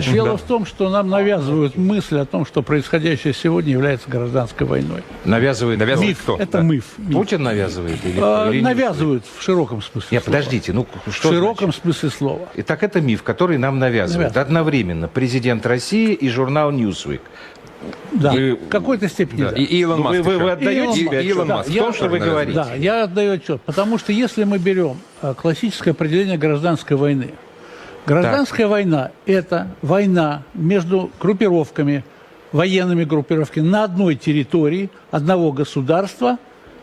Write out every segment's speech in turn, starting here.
Дело в том, что нам навязывают мысль о том, что происходящее сегодня является гражданской войной. Навязывает. Навязывает Миф. кто? Это Да. миф. миф. Путин навязывает? Или, А, или навязывают в широком смысле. Нет, слова. подождите, ну В что широком значит? смысле слова. Итак, это миф, который нам навязывает Навязывает. одновременно президент России и журнал Newsweek. Да, Вы- в какой-то степени Да, да. И Илон Ну, Маск. вы, вы, отдаете Илон себе Маск. Илон в Маск. том, что вы Я- говорите? Да, я отдаю отчет. Потому что если мы берем а, классическое определение гражданской войны, гражданская война – это война между группировками, военными группировками на одной территории одного государства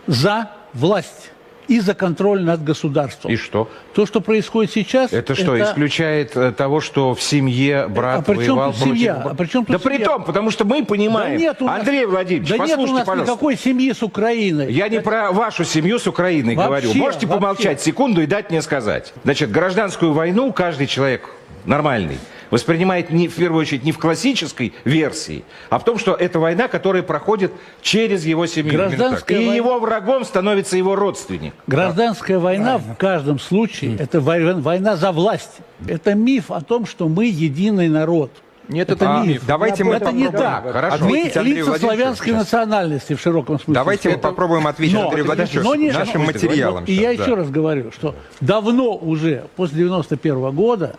за власть и за контроль над государством. И что? То, что происходит сейчас, Это что, исключает э, того, что в семье брат А при чем воевал тут семья? против- А при чем тут Да при семья? том, потому что мы понимаем. Да нет у нас- Андрей Владимирович, да нет у послушайте, нас пожалуйста. никакой семьи с Украиной. Я не про вашу семью с Украиной Вообще, говорю. Можете вообще. помолчать секунду и дать мне сказать. Значит, гражданскую войну каждый человек нормальный воспринимает не, в первую очередь не в классической версии, а в том, что это война, которая проходит через его семью. Гражданская и война- его врагом становится его родственник. Гражданская война в каждом случае это вой- война за власть. Это миф о том, что мы единый народ. Нет, это А, миф. Давайте мы это не так. Хорошо. Мы лица славянской сейчас. национальности в широком смысле. Давайте мы слова. попробуем ответить Но- Андрею Владимировичу но не- нашим но- материалом. И сейчас, я да. еще раз говорю, что давно уже, после 91 года,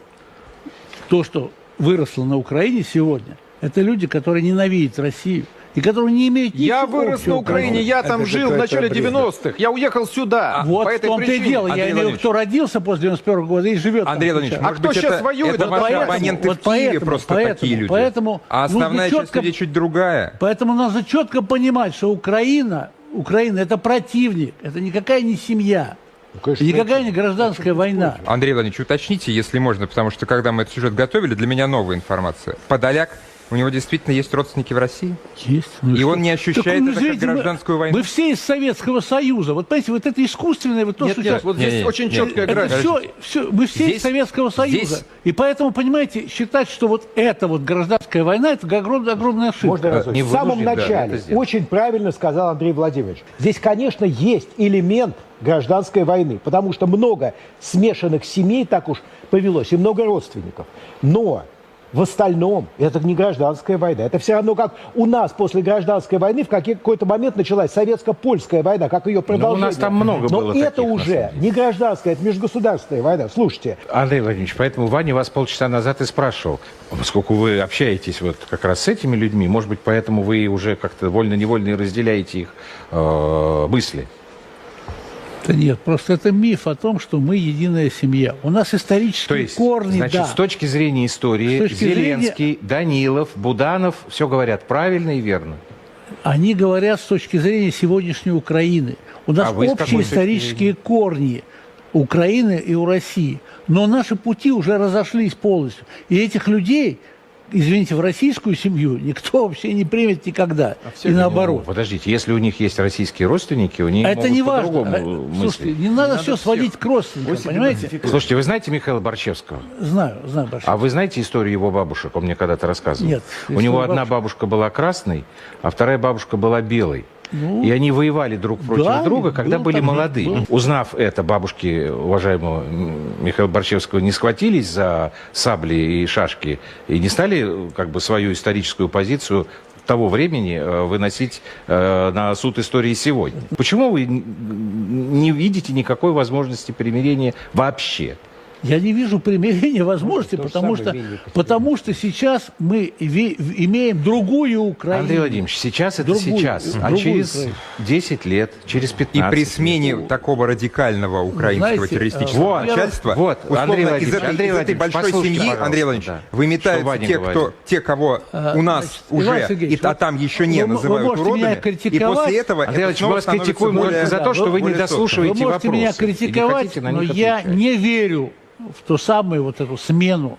то, что выросло на Украине сегодня, это люди, которые ненавидят Россию и которые не имеют Я ничего вырос общего на Украине, я там Это жил в начале бред. 90-х. Я уехал сюда. Вот по в этой том-то и причине. дело. Андрей Я имею в виду, кто родился после 91 года и живет там Андрей Владимирович, может кто сейчас это, воюет, это это ваши понятно. оппоненты Вот в Киеве поэтому- просто поэтому- такие люди. поэтому а основная часть четко- людей чуть другая. Поэтому надо четко понимать, что Украина, Украина это противник, это никакая не семья, конечно, и никакая не гражданская война. Андрей Владимирович, уточните, если можно, потому что когда мы этот сюжет готовили, для меня новая информация. Подоляк, у него действительно есть родственники в России? Есть. Ну И что? он не ощущает Так, ну, это как извините, мы- гражданскую войну? Мы все из Советского Союза. Вот понимаете, вот это искусственное, вот то, Нет, что нет, сейчас... вот здесь Не-не. очень четкая это графика. все, все, мы все Здесь- из Советского Союза. здесь- И поэтому, понимаете, считать, что вот эта вот гражданская война, это огромная, огромная ошибка. Можно разок? не В самом да, начале это сделать. очень правильно сказал Андрей Владимирович. Здесь, конечно, есть элемент гражданской войны, потому что много смешанных семей так уж повелось, и много родственников. Но в остальном это не гражданская война. Это все равно как у нас после гражданской войны в какой- какой-то момент началась советско-польская война, как ее продолжение. нас там много Но было это таких, уже не гражданская, это межгосударственная война. Слушайте, Андрей Владимирович, поэтому Ваня вас полчаса назад и спрашивал, поскольку вы общаетесь вот как раз с этими людьми, может быть, поэтому вы уже как-то вольно-невольно разделяете их э, мысли. Да нет, просто это миф о том, что мы единая семья. У нас исторические То есть, корни, значит, да. с точки зрения истории, точки Зеленский, Данилов, Буданов все говорят правильно и верно. Они говорят с точки зрения сегодняшней Украины. У нас А общие какой точки исторические корни Украины и у России. Но наши пути уже разошлись полностью. И этих людей, извините, в российскую семью никто вообще не примет никогда. и Ну, наоборот. подождите, если у них есть российские родственники, у них А это могут не важно. по-другому А, мыслить. Слушайте, не надо все сводить к родственникам, понимаете? Слушайте, вы знаете Михаила Борчевского? Знаю, знаю, Паша. А вы знаете историю его бабушек? Он мне когда-то рассказывал. Нет, У него историю одна бабушек. бабушка была красной, а вторая бабушка была белой. И они воевали друг против Ну, да, друга, когда был были там, молодые. был. Узнав это, бабушки уважаемого Михаила Борчевского не схватились за сабли и шашки и не стали как бы свою историческую позицию того времени э, выносить э, на суд истории сегодня. Почему вы не видите никакой возможности примирения вообще? Я не вижу примирения возможности, же потому что, потому что сейчас мы ви- имеем другую Украину. Андрей Владимирович, сейчас это Другую, сейчас, а другую через Украину. 10 лет, через 15 И при лет. смене такого радикального украинского Знаете, террористического э, начальства, вот, условно, Андрей из Владимирович, этой, Андрей из этой большой семьи, пожалуйста, Андрей Владимирович, да. выметаются те, говорит. кто, те, кого А, у нас значит, уже, и, а вот там еще не вы- вы называют меня уродами, и после этого Андрей это Владимирович, мы снова вас становится критикуем более- за то, что вы не более сложным. Вы дослушиваете можете меня вопросы критиковать, но я не верю в ту самую вот эту смену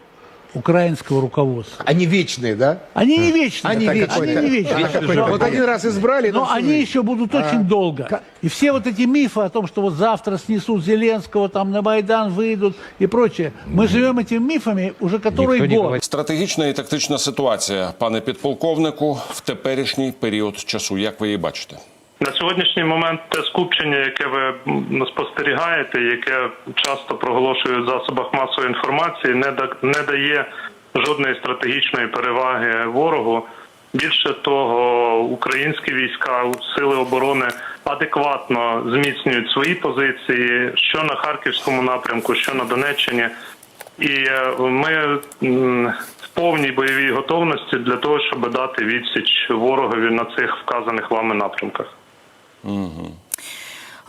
украинского руководства. они вечные, да? Они не вечные. Они они вечные. не вечные. Вот один раз избрали, Но ну, они еще будут очень долго. И все вот эти мифы о том, что вот завтра снесут Зеленского, там на Майдан выйдут и прочее. Мы живем этими мифами уже который Никто не год. говорит. Стратегічна і тактична ситуація, пане підполковнику, в теперішній період часу. Як ви її бачите? На сьогоднішній момент те скупчення, яке ви спостерігаєте, яке часто проголошують в засобах масової інформації, не не дає жодної стратегічної переваги ворогу. Більше того, українські війська, сили оборони адекватно зміцнюють свої позиції, що на харківському напрямку, що на Донеччині. І е, ми в повній бойовій готовності для того, щоб дати відсіч ворогові на цих вказаних вами напрямках.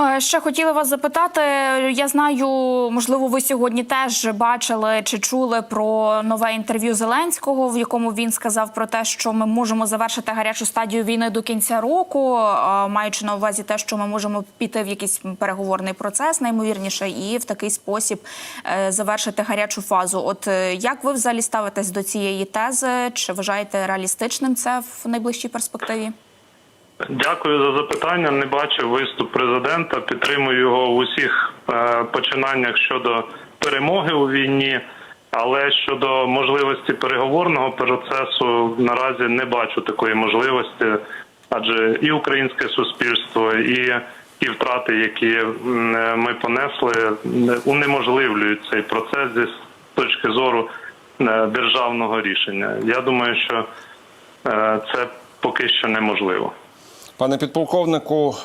Е, Ще хотіла вас запитати. Я знаю, можливо, ви сьогодні теж бачили чи чули про нове інтерв'ю Зеленського, в якому він сказав про те, що ми можемо завершити гарячу стадію війни до кінця року, е, маючи на увазі те, що ми можемо піти в якийсь переговорний процес, наймовірніше, і в такий спосіб е, завершити гарячу фазу. От як ви взагалі ставитесь до цієї тези? Чи вважаєте реалістичним це в найближчій перспективі? Дякую за запитання. Не бачив виступ президента. Підтримую його в усіх е, починаннях щодо перемоги у війні. Але щодо можливості переговорного процесу наразі не бачу такої можливості, адже і українське суспільство, і ті втрати, які е, ми понесли, унеможливлюють цей процес зі точки зору е, державного рішення. Я думаю, що це поки що неможливо. Пане підполковнику,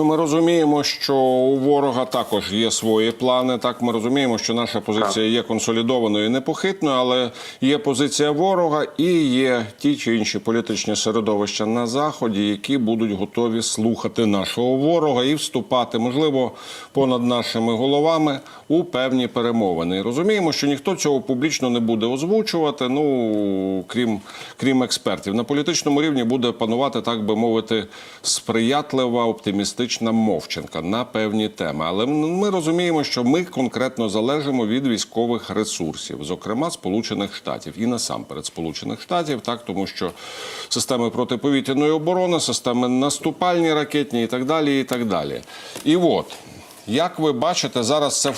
ну ми розуміємо, що у ворога також є свої плани. Так, ми розуміємо, що наша позиція є консолідованою і непохитною, але є позиція ворога і є ті чи інші політичні середовища на заході, які будуть готові слухати нашого ворога і вступати, можливо, понад нашими головами у певні перемовини. І розуміємо, що ніхто цього публічно не буде озвучувати. Ну крім крім експертів, на політичному рівні буде панувати, так би мовити, сприятлива оптимістична мовчанка на певні теми. Але ми розуміємо, що ми конкретно залежимо від військових ресурсів, зокрема Сполучених Штатів і насамперед Сполучених Штатів, так тому що системи протиповітряної оборони, системи наступальні ракетні і так далі. І так далі. І от. Як ви бачите зараз це е,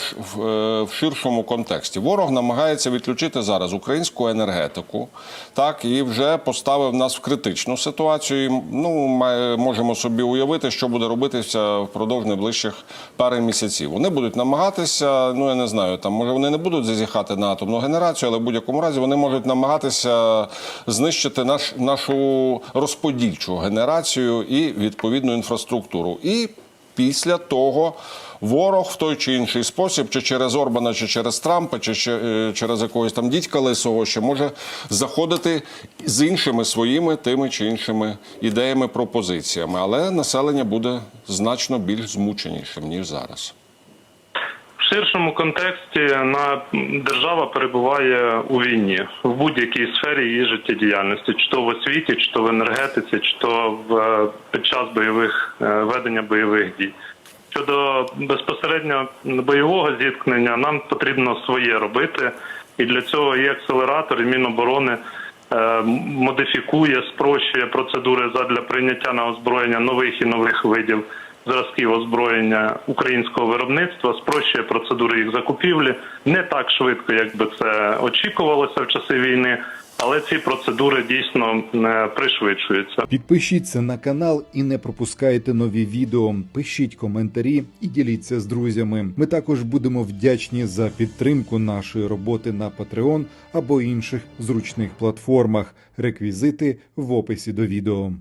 в ширшому контексті? Ворог намагається відключити зараз українську енергетику, так і вже поставив нас в критичну ситуацію. Ну, має- можемо собі уявити, що буде робитися впродовж найближчих пари місяців. Вони будуть намагатися, ну я не знаю, там може вони не будуть зазіхати на атомну генерацію, але в будь-якому разі вони можуть намагатися знищити наш, нашу розподільчу генерацію і відповідну інфраструктуру. І Після того ворог в той чи інший спосіб, чи через Орбана, чи через Трампа, чи ще, е, через якогось там дідька лисого, ще може заходити з іншими своїми тими чи іншими ідеями, пропозиціями. Але населення буде значно більш змученішим ніж зараз. Ширшому контексті на держава перебуває у війні в будь-якій сфері її життєдіяльності, чи то в освіті, чи то в енергетиці, чи то в е, під час бойових е, ведення бойових дій. Щодо безпосередньо бойового зіткнення, нам потрібно своє робити, і для цього і акселератор, і Міноборони е, модифікує, спрощує процедури задля прийняття на озброєння нових і нових видів зразків озброєння українського виробництва, спрощує процедури їх закупівлі не так швидко, як би це очікувалося в часи війни, але ці процедури дійсно е, пришвидшуються. Підпишіться на канал і не пропускайте нові відео. Пишіть коментарі і діліться з друзями. Ми також будемо вдячні за підтримку нашої роботи на Patreon або інших зручних платформах. Реквізити в описі до відео.